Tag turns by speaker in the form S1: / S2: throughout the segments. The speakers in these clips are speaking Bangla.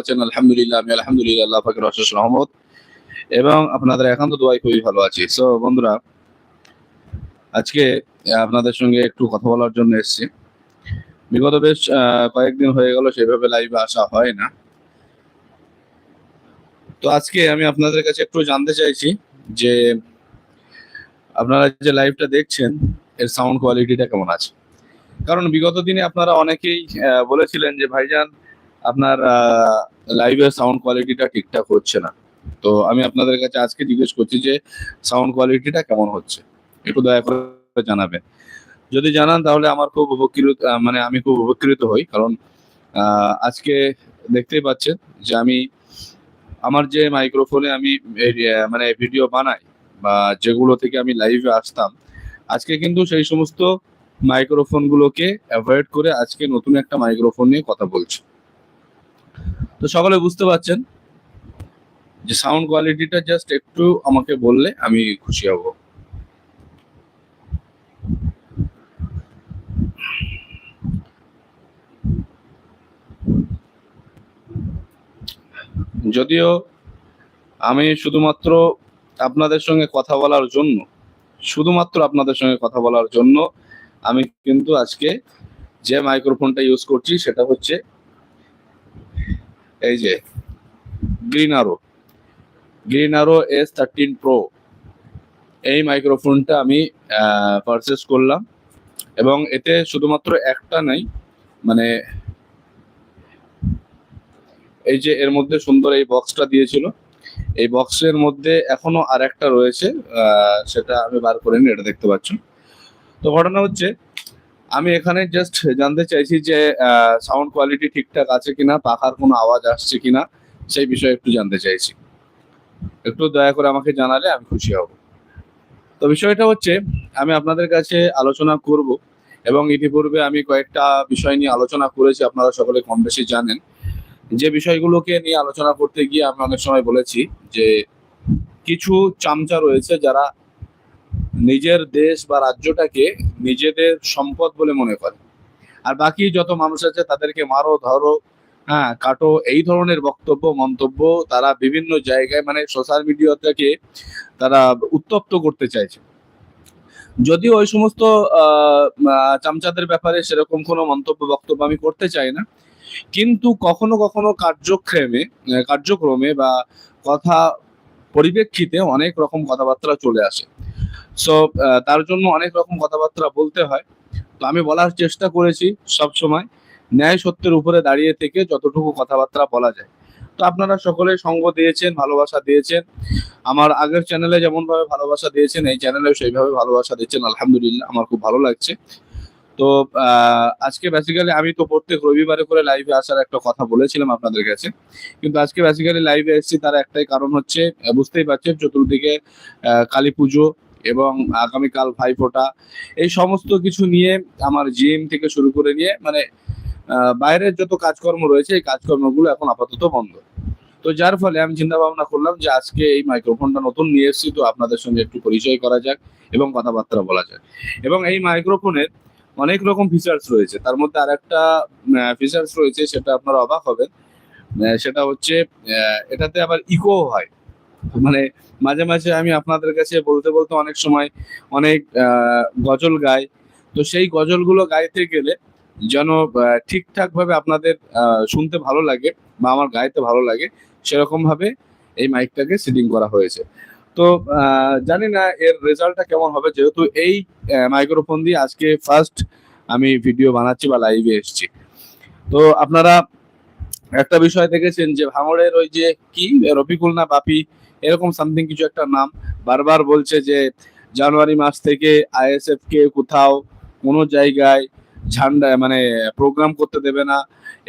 S1: আলহামদুলিল্লাহ, আমি আলহামদুলিল্লাহ আল্লাহ অশেষ রহমত। এবং আপনাদের একান্ত দোয়াই খুবই ভালো আছি। সো বন্ধুরা, আজকে আপনাদের সঙ্গে একটু কথা বলার জন্য এসেছি। বিগত বেশ কয়েকদিন হয়ে গেল, সেভাবে লাইভে আসা হয় না। তো আজকে আমি আপনাদের কাছে একটু জানতে চাইছি যে, আপনারা যে লাইভটা দেখছেন, এর সাউন্ড কোয়ালিটিটা কেমন আছে? কারণ বিগত দিনে আপনারা অনেকেই বলেছিলেন যে, ভাইজান আপনার লাইভের সাউন্ড কোয়ালিটিটা ঠিকঠাক হচ্ছে না। তো আমি আপনাদের কাছে আজকে জিজ্ঞেস করছি যে সাউন্ড কোয়ালিটিটা কেমন হচ্ছে? একটু দয়া করে জানাবেন। যদি জানান তাহলে আমার খুব উপকৃত মানে আমি খুব উপকৃত হই। কারণ আজকে দেখতেই পাচ্ছেন যে আমি, আমার যে মাইক্রোফোনে আমি মানে ভিডিও বানাই বা যেগুলো থেকে আমি লাইভে আসতাম, আজকে কিন্তু সেই সমস্ত মাইক্রোফোন গুলোকে অ্যাভয়েড করে আজকে নতুন একটা মাইক্রোফোন নিয়ে কথা বলছি। তো সকলে বুঝতে পারছেন যে সাউন্ড কোয়ালিটিটা জাস্ট একটু আমাকে বললে আমি খুশি হব। যদিও আমি শুধুমাত্র আপনাদের সঙ্গে কথা বলার জন্য, শুধুমাত্র আপনাদের সঙ্গে কথা বলার জন্য আমি কিন্তু আজকে যে মাইক্রোফোনটা ইউজ করছি সেটা হচ্ছে এই যে গ্রিন আরও গ্রিন আরও এস থার্টিন প্রো এই মাইক্রোফোনটা আমি পারচেস করলাম এবং এতে শুধুমাত্র একটা নাই মানে এই যে এর মধ্যে সুন্দর এই বক্সটা দিয়েছিল। এই বক্সের মধ্যে এখনও আর একটা রয়েছে সেটা আমি বার করে নি এটা দেখতে পাচ্ছ। তো ঘটনা হচ্ছে আমি এখানে জাস্ট জানতে চাইছি যে সাউন্ড কোয়ালিটি ঠিকঠাক আছে কিনা, পাখার কোনো আওয়াজ আসছে কিনা, সেই বিষয়ে একটু জানতে চাইছি। একটু দয়া করে আমাকে জানালে আমি খুশি হব। তো বিষয়টা হচ্ছে, আমি আপনাদের কাছে আলোচনা করব এবং ইতিপূর্বে আমি কয়েকটা বিষয় নিয়ে আলোচনা করেছি, আপনারা সকলে কম বেশি জানেন। যে বিষয়গুলোকে নিয়ে আলোচনা করতে গিয়ে আমি অনেক সময় বলেছি যে, কিছু চামচা রয়েছে যারা নিজের দেশ বা রাজ্যটাকে নিজেদের সম্পদ বলে মনে করে। আর বাকি যত মানুষ আছে, তাদেরকে মারো, ধরো হ্যাঁ কাটো, এই ধরনের বক্তব্য, মন্তব্য তারা বিভিন্ন জায়গায় মানে সোশ্যাল মিডিয়া থেকে তারা উত্তপ্ত করতে চাইছে। যদিও ওই সমস্ত চামচাদের ব্যাপারে সেরকম কোনো মন্তব্য, বক্তব্য আমি করতে চাই না। কিন্তু কখনো কখনো কার্যক্রমে কার্যক্রমে বা কথা পরিপ্রেক্ষিতে অনেক রকম কথাবার্তা চলে আসে। সো তার জন্য অনেক রকম কথাবার্তা বলতে হয়। তো আমি বলার চেষ্টা করেছি সব সময়, ন্যায় সত্যের উপরে দাঁড়িয়ে থেকে যতটুকু কথাবার্তা বলা যায়। তো আপনারা সকলে সঙ্গ দিয়েছেন, ভালোবাসা দিয়েছেন। আমার আগের চ্যানেলে যেমন ভাবে ভালোবাসা দিয়েছেন, এই চ্যানেলেও সেইভাবে ভালোবাসা দিচ্ছেন। আলহামদুলিল্লাহ, আমার খুব ভালো লাগছে। তো আজকে বেসিক্যালি আমি তো প্রত্যেক রবিবারে করে লাইভে আসার একটা কথা বলেছিলাম আপনাদের কাছে। কিন্তু আজকে বেসিক্যালি লাইভে এসেছি, তার একটাই কারণ হচ্ছে বুঝতেই পারছেন, চতুর্দিকে কালী পুজো এবং আগামীকাল ভাইফোঁটা, এই সমস্ত কিছু নিয়ে আমার জিএম থেকে শুরু করে নিয়ে মানে বাইরের যত কাজকর্ম রয়েছে, এই কাজকর্মগুলো এখন আপাতত বন্ধ। তো যার ফলে আমি চিন্তা ভাবনা করলাম যে আজকে এই মাইক্রোফোনটা নতুন নিয়ে এসেছি, তো আপনাদের সঙ্গে একটু পরিচয় করা যাক এবং কথাবার্তা বলা যাক। এবং এই মাইক্রোফোনের অনেক রকম ফিচার্স রয়েছে। তার মধ্যে আর একটা ফিচার্স রয়েছে, সেটা আপনারা অবাক হবেন। সেটা হচ্ছে এটাতে আবার ইকো হয়। মানে মাঝে মাঝে আমি আপনাদের কাছে বলতে বলতে অনেক সময় অনেক গজল গাই। তো সেই গজলগুলো গাইতে গেলে যেন ঠিকঠাক ভাবে আপনাদের শুনতে ভালো লাগে বা আমার গাইতে ভালো লাগে সেরকম ভাবে এই মাইকটাকে সিটিং করা হয়েছে। তো জানি না এর রেজাল্টটা কেমন হবে, যেহেতু এই মাইক্রোফোন দিয়ে আজকে ফার্স্ট আমি ভিডিও বানাচ্ছি বা লাইভে এসেছি। তো আপনারা একটা বিষয় দেখেছেন যে ভাঙড়ের ওই যে কি, রফিকুল না বাপি এরকম সামথিং কিছু একটা নাম বারবার বলছে যে জানুয়ারি মাস থেকে আইএসএফ কে কোথাও কোনো জায়গায় ঝান্ডা মানে প্রোগ্রাম করতে দেবে না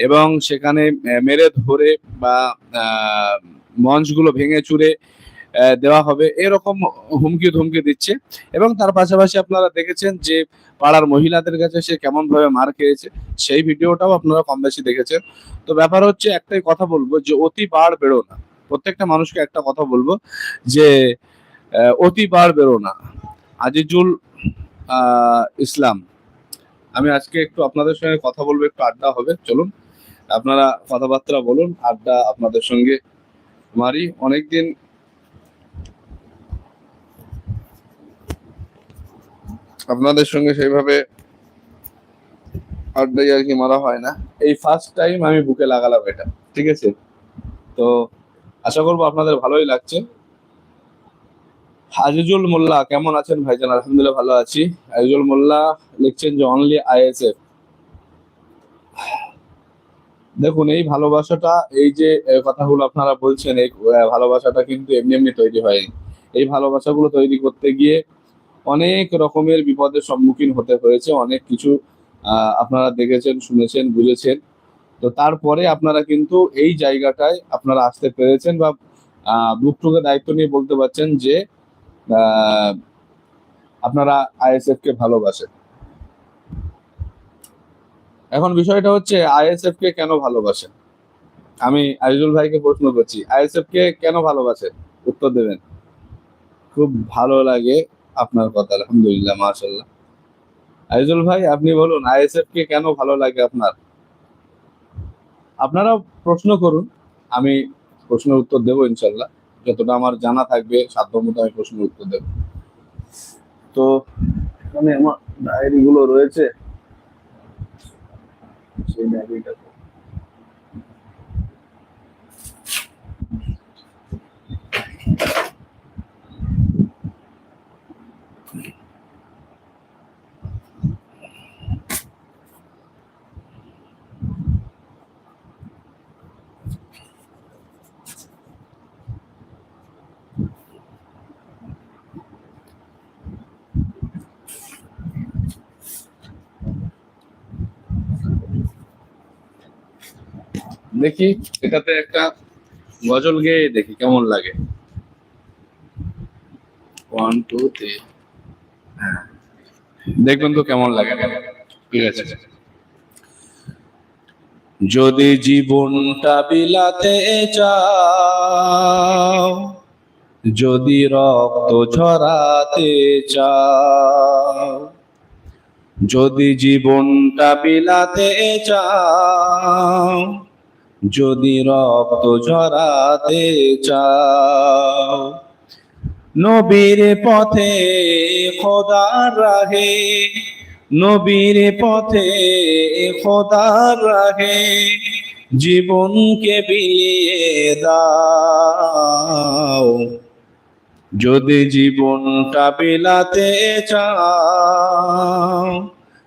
S1: এবং সেখানে মেরে ধরে বা মঞ্চগুলো ভেঙে চুরে দেওয়া হবে। এরকম হুমকি ধুমকি দিচ্ছে এবং তার পাশাপাশি আপনারা দেখেছেন যে পাড়ার মহিলাদের কাছে সে কেমন ভাবে মার খেয়েছে, সেই ভিডিওটাও আপনারা কম বেশি দেখেছেন। তো ব্যাপার হচ্ছে একটাই কথা বলব যে অতি বাড় বেরো না। প্রত্যেকটা মানুষকে একটা কথা বলব যে আহ, অতি বাড় বেরো না। আজিজুল ইসলাম আমি আজকে একটু আপনাদের সঙ্গে কথা বলব একটু আড্ডা হবে চলুন। আপনারা কথাবার্তা বলুন আড্ডা আপনাদের সঙ্গে মারি। অনেকদিন আপনাদের সঙ্গে সেইভাবে আড্ডাই আর কি মারা হয় না। এই ফার্স্ট টাইম আমি বুকে লাগালাম এটা ঠিক আছে? তো আশা করব আপনাদের ভালোই লাগছে। আজিজুল মোল্লা, কেমন আছেন ভাইজান? আলহামদুলিল্লাহ ভালো আছি। আজিজুল মোল্লা লিখছেন যে অনলি আইএসএফ দেখুন, এই ভালোবাসাটা, এই যে কথাগুলো আপনারা বলছেন, এই ভালোবাসাটা কিন্তু এমনি এমনি তৈরি হয়নি। এই ভালোবাসাগুলো তৈরি করতে গিয়ে অনেক রকমের বিপদের সম্মুখীন হতে হয়েছে, অনেক কিছু আপনারা দেখেছেন, শুনেছেন, বুঝেছেন। তো তারপরে আপনারা কিন্তু এই জায়গাটায় আপনারা আসতে পেরেছেন বা বুকটুকে দায়িত্ব নিয়ে বলতে পারছেন যে আপনারা আইএসএফ কে ভালোবাসেন। এখন বিষয়টা হচ্ছে আইএসএফ কে কেন ভালোবাসেন? আমি আইজুল ভাইকে প্রশ্ন করছি আইএসএফ কে কেন ভালোবাসেন? উত্তর দেবেন। খুব ভালো লাগে আপনার কথা, আলহামদুলিল্লাহ মাশাল্লাহ আইজুল ভাই, আপনি বলুন আইএসএফ কে কেন ভালো লাগে আপনার? আপনারা প্রশ্ন করুন। আমি প্রশ্নের উত্তর দেবো ইনশাল্লাহ। যতটা আমার জানা থাকবে সাধ্য মতো আমি প্রশ্নের উত্তর দেব। তো এখানে আমার ডায়েরি গুলো রয়েছে। সেই ডায়েরিটা দেখি এটাতে একটা গজল গেয়ে দেখি, কেমন লাগে? ওয়ান টু থ্রি দেখবেন তো কেমন লাগে। ঠিক আছে। যদি জীবনটা বিলাতে চাও, যদি রক্ত ঝরাতে চাও, যদি জীবনটা বিলাতে চাও যদি রক্ত ঝরাতে চাও, নবীর পথে খোদার রাহে, নবীর পথে খোদার রাহে, জীবনকে বিলিয়ে দাও। যদি জীবনটা বিলাতে চাও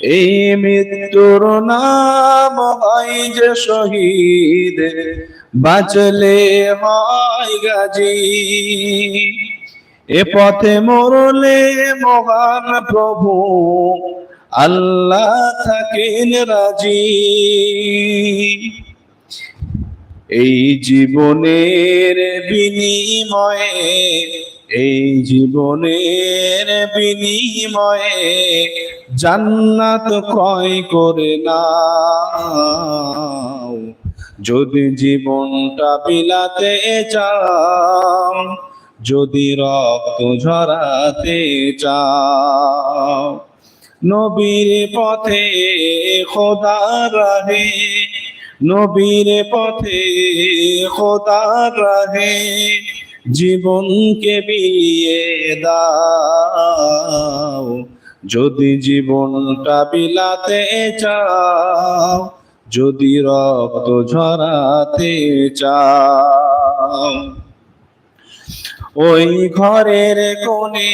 S1: এই মৃত্যুর নাম হয় যে শহীদ। বাঁচলে হয় গাজী। এ পথে মরলে মহান প্রভু, আল্লাহ থাকেন রাজি। এই জীবনের বিনিময়ে এই জীবনের বিনিময়ে জান্নাত ক্রয় করে নাও। যদি জীবনটা বিলাতে চাও, যদি রক্ত ঝরাতে চাও, নবীর পথে খোদা রাহে, নবীর পথে খোদা রাহে জীবনকে বিয়ে দাও। যদি জীবনটা বিলাতে চাও, যদি রক্ত ঝরাতে চাও। ওই ঘরের কোণে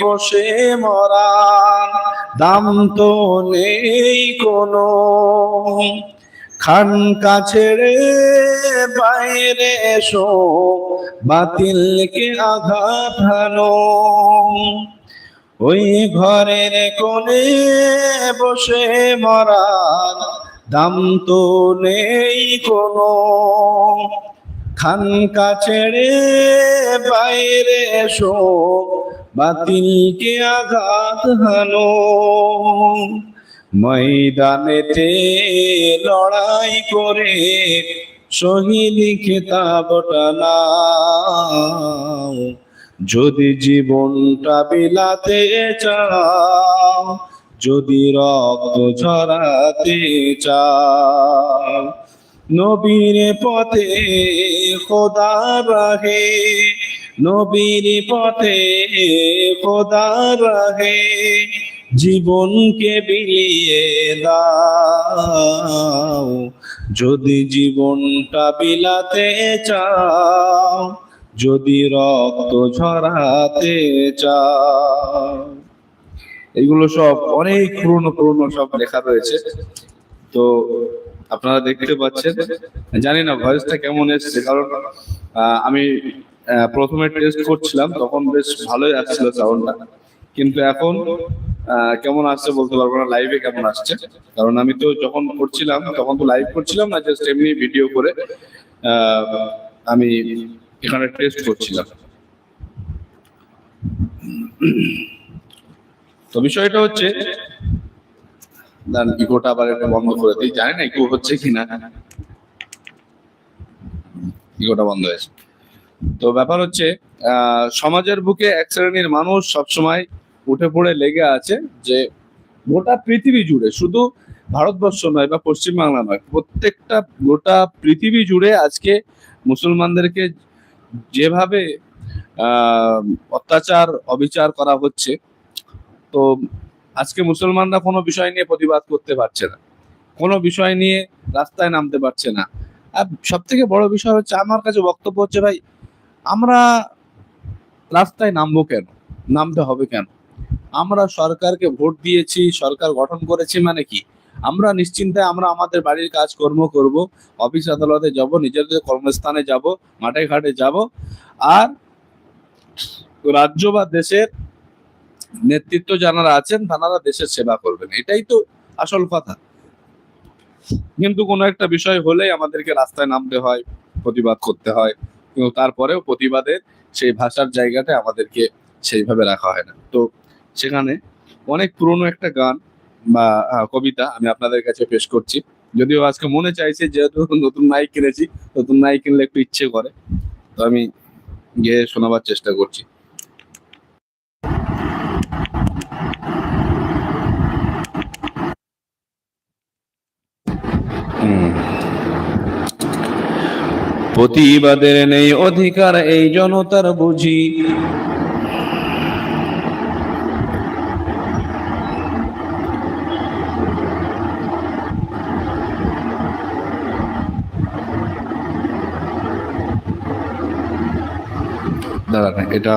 S1: বসে মরা দাম তো নেই কোনো। খানকা ছেড়ে বাইরে এসো বাতিলকে আঘাত হানো ওই ঘরের কোণে বসে মরা দাম তো নেই কোনো। খানকা ছেড়ে বাইরে এসো বাতিলকে আঘাত হানো? ময়দানেতে লড়াই করে শহীদ খেতাবটা নাও, যদি জীবনটা বিলাতে চাও, যদি রক্ত ঝরাতে চাও, নবীর পথে খোদা রাহে নবীর পথে খোদা রাহে জীবনকে বিলিয়ে দাও। যদি জীবনটা বিলাতে চাও, যদি রক্ত ঝরাতে চাও। এগুলো সব অনেক পুরনো পুরনো সব লেখা রয়েছে। তো আপনারা দেখতে পাচ্ছেন, জানি না ভয়েসটা কেমন এসছে, কারণ আমি প্রথমে টেস্ট করছিলাম, তখন বেশ ভালোই আসছিল সাউন্ডটা কিন্তু এখন কেমন আসছে বলতে পারব না লাইভে কেমন আসছে। কারণ আমি তো যখন করছিলাম, তখন তো লাইভ করছিলাম না জাস্ট এমনি ভিডিও করে আমি এখানে টেস্ট করছিলাম। তো বিষয়টা হচ্ছে ইকোটা আবার একটা বন্ধ করে দিই। জানি না ইকো হচ্ছে কিনা। ইকোটা বন্ধ হয়েছে। তো ব্যাপার হচ্ছে সমাজের বুকে এক শ্রেণির মানুষ সবসময় উঠে পড়ে লেগে আছে যে গোটা পৃথিবী জুড়ে, শুধু ভারতবর্ষ নয় বা পশ্চিমবাংলা নয়, প্রত্যেকটা গোটা পৃথিবী জুড়ে আজকে মুসলমানদেরকে যেভাবে অত্যাচার, অবিচার করা হচ্ছে, তো আজকে মুসলমানরা কোনো বিষয় নিয়ে প্রতিবাদ করতে পারছে না, কোনো বিষয় নিয়ে রাস্তায় নামতে পারছে না। আর সব থেকে বড় বিষয় হচ্ছে, আমার কাছে বক্তব্য হচ্ছে, ভাই, আমরা রাস্তায় নামবো কেন? নামতে হবে কেন? আমরা সরকারকে ভোট দিয়েছি, সরকার গঠন করেছি মানে কি? আমরা নিশ্চিন্তে আমরা আমাদের বাড়ির কাজকর্ম করব, অফিস আদালতে যাব, নিজেদের কর্মস্থানে যাব, মাঠে ঘাটে যাব। আর রাজ্য বা দেশের নেতৃত্ব যারা আছেন, তারা দেশের সেবা করবেন। এটাই তো আসল কথা। কিন্তু কোনো একটা বিষয় হলেই আমাদেরকে রাস্তায় নামতে হয়, প্রতিবাদ করতে হয় কিন্তু তারপরেও প্রতিবাদের সেই ভাষার জায়গাটা আমাদেরকে সেইভাবে রাখা হয় না। তো সেখানে অনেক পুরনো একটা গান বা কবিতা আমি আপনাদের কাছে পেশ করছি। যদিও আজকে মনে চাইছে যেহেতু নতুন মাইক কিনেছি, নতুন মাইক কিনলে একটু ইচ্ছে করে। তো আমি গিয়ে শোনাবার চেষ্টা করছি। প্রতিবাদের নেই অধিকার, এই জনতার বুঝি। দাঁড়ান এটা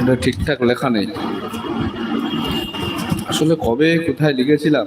S1: এটা ঠিকঠাক লেখা নেই। আসলে কবে কোথায় লিখেছিলাম?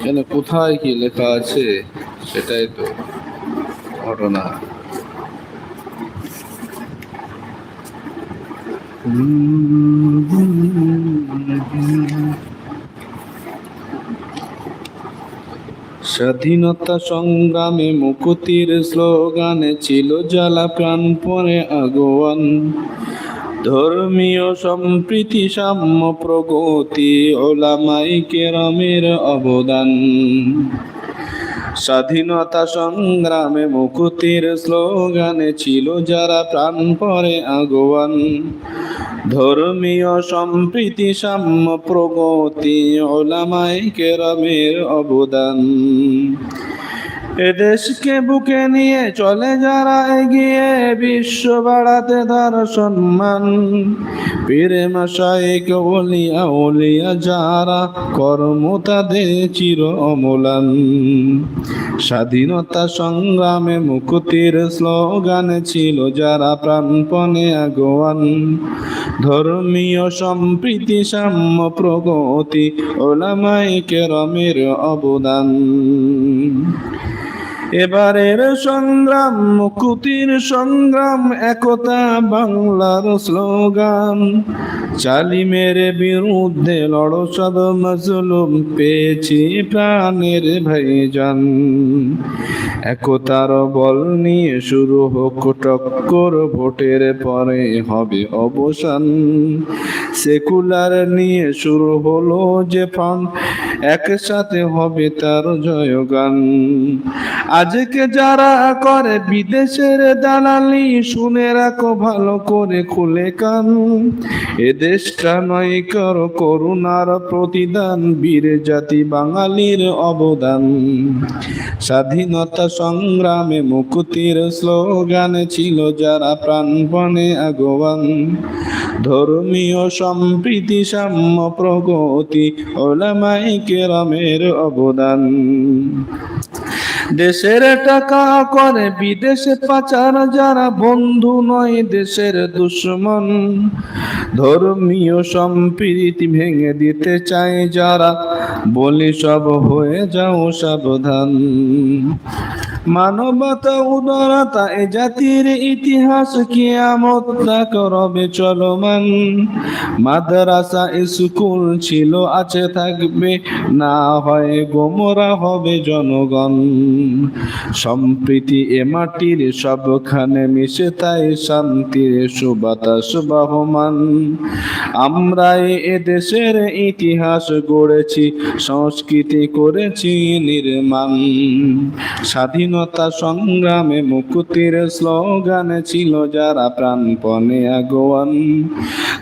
S1: কেন কোথায় কি লেখা আছে? সেটাই তো ঘটনা। স্বাধীনতা সংগ্রামে মুকুতির স্লোগানে ছিল জ্বালা প্রাণ প্রাণপণে আগোয়ান। ধর্মীয় সম্প্রীতি, সাম্য প্রগতি ওলামাই কেরামের অবদান। স্বাধীনতা সংগ্রামে মুকুতির স্লোগানে ছিল যারা প্রাণ, পরে আগুয়ান। ধর্মীয় সম্প্রীতি সাম্য প্রগতি ওলামাই কেরামের অবদান। এদেশকে বুকে নিয়ে চলে যারা এগিয়ে বিশ্ব বাড়াতে তার সম্মান। পীরে মাসাইক ওলিয়া ওলিয়া যারা কর্ম তাদের চির অমলান। স্বাধীনতা সংগ্রামে মুকুতির স্লোগান ছিল যারা প্রাণপণে আগুয়ান। ধর্মীয় সম্প্রীতি, সাম্য প্রগতি, ওলামাই কেরমের অবদান। এবারের সংগ্রাম, মুকুতির সংগ্রাম, একতা বাংলার স্লোগান। চালিমের বিরুদ্ধে লড়ো সব মজলুম, পেয়েছি প্রাণের ভাইজান। একতার বল নিয়ে শুরু হোক টক্কর, ভোটের পরে হবে অবসান। সেকুলার নিয়ে শুরু হলো যে ফান, একসাথে হবে তার জয়গান। আজকে যারা করে বিদেশের দালালি, শুনে রাখো ভালো করে খুলে কান। এ দেশটা নয় কর করুণার প্রতিদান, বীর জাতি বাঙালির অবদান। স্বাধীনতা সংগ্রামে মুকুতির স্লোগান ছিল যারা প্রাণপণে আগুয়ান। ধর্মীয় সম্প্রীতি, সাম্য প্রগতি, ওলামাই কেরামের অবদান। দেশের টাকা করে বিদেশে পাচার, যারা বন্ধু নয় দেশের দুশ্মন। ধর্মীয় সম্প্রীতি ভেঙে দিতে চায় যারা বলি সব হয়ে যাও সাবধান। মানবতা উদারতা এ জাতির ইতিহাস কিয়ামত তাক রবে চলমান। মাদ্রাসা স্কুল ছিল, আছে থাকবে, না হয় গোমরা হবে জনগণ। সম্প্রীতি এ মাটির সবখানে মিশে তাই শান্তির সুবাতাস বহমান। আমরা এ দেশের ইতিহাস গড়েছি সংস্কৃতি করেছি নির্মাণ। স্বাধীনতা সংগ্রামে মুকুতির স্লোগান ছিল যারা প্রাণপণে আগুয়ান।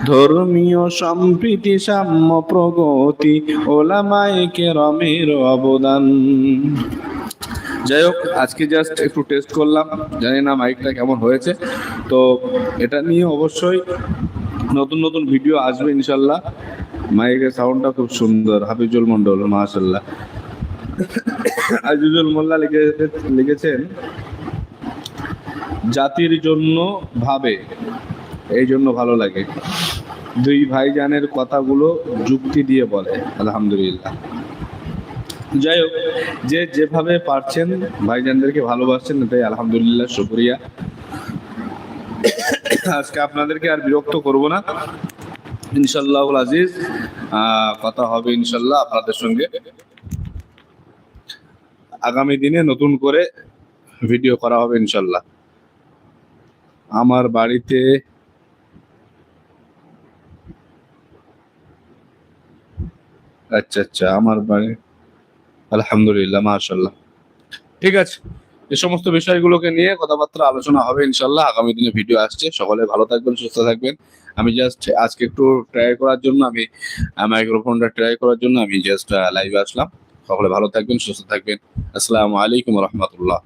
S1: ধর্মীয় সম্প্রীতি, সাম্য প্রগতি ওলামাই কেরমের অবদান। যাই হোক আজকে জাস্ট একটু টেস্ট করলাম। জানি না মাইকটা কেমন হয়েছে। তো এটা নিয়ে অবশ্যই নতুন নতুন ভিডিও আসবে ইনশাল্লাহ। মাইকের সাউন্ডটা খুব সুন্দর, হাফিজুল মন্ডল মাশাল্লাহ আজিজুল মোল্লা লিখে, লিখেছেন, জাতির জন্য ভাবে, এই জন্য ভালো লাগে। দুই ভাইজানের কথাগুলো যুক্তি দিয়ে বলে, আলহামদুলিল্লাহ। যাই হোক, যে যেভাবে পারছেন, ভাইজানদেরকে ভালোবাসছেন, তাই আলহামদুলিল্লাহ, শুক্রিয়া। আজকে আপনাদেরকে আর বিরক্ত করব না। ইনশাল্লাহ আজিজ কথা হবে ইনশাল্লাহ আপনাদের সঙ্গে। আগামী দিনে নতুন করে ভিডিও করা হবে ইনশাল্লাহ আমার বাড়িতে আচ্ছা আচ্ছা আমার বাড়ি, আলহামদুলিল্লাহ মাশাল্লাহ ঠিক আছে এই সমস্ত বিষয়গুলোকে নিয়ে কথাবার্তা আলোচনা হবে ইনশাল্লাহ আগামী দিনে ভিডিও আসছে, সকলে ভালো থাকবেন, সুস্থ থাকবেন। আমি জাস্ট আজকে একটু ট্রাই করার জন্য আমি মাইক্রোফোনটা ট্রাই করার জন্য আমি জাস্ট লাইভে আসলাম। সকলে ভালো থাকবেন, সুস্থ থাকবেন। আসসালামু আলাইকুম রহমতুল্লাহ।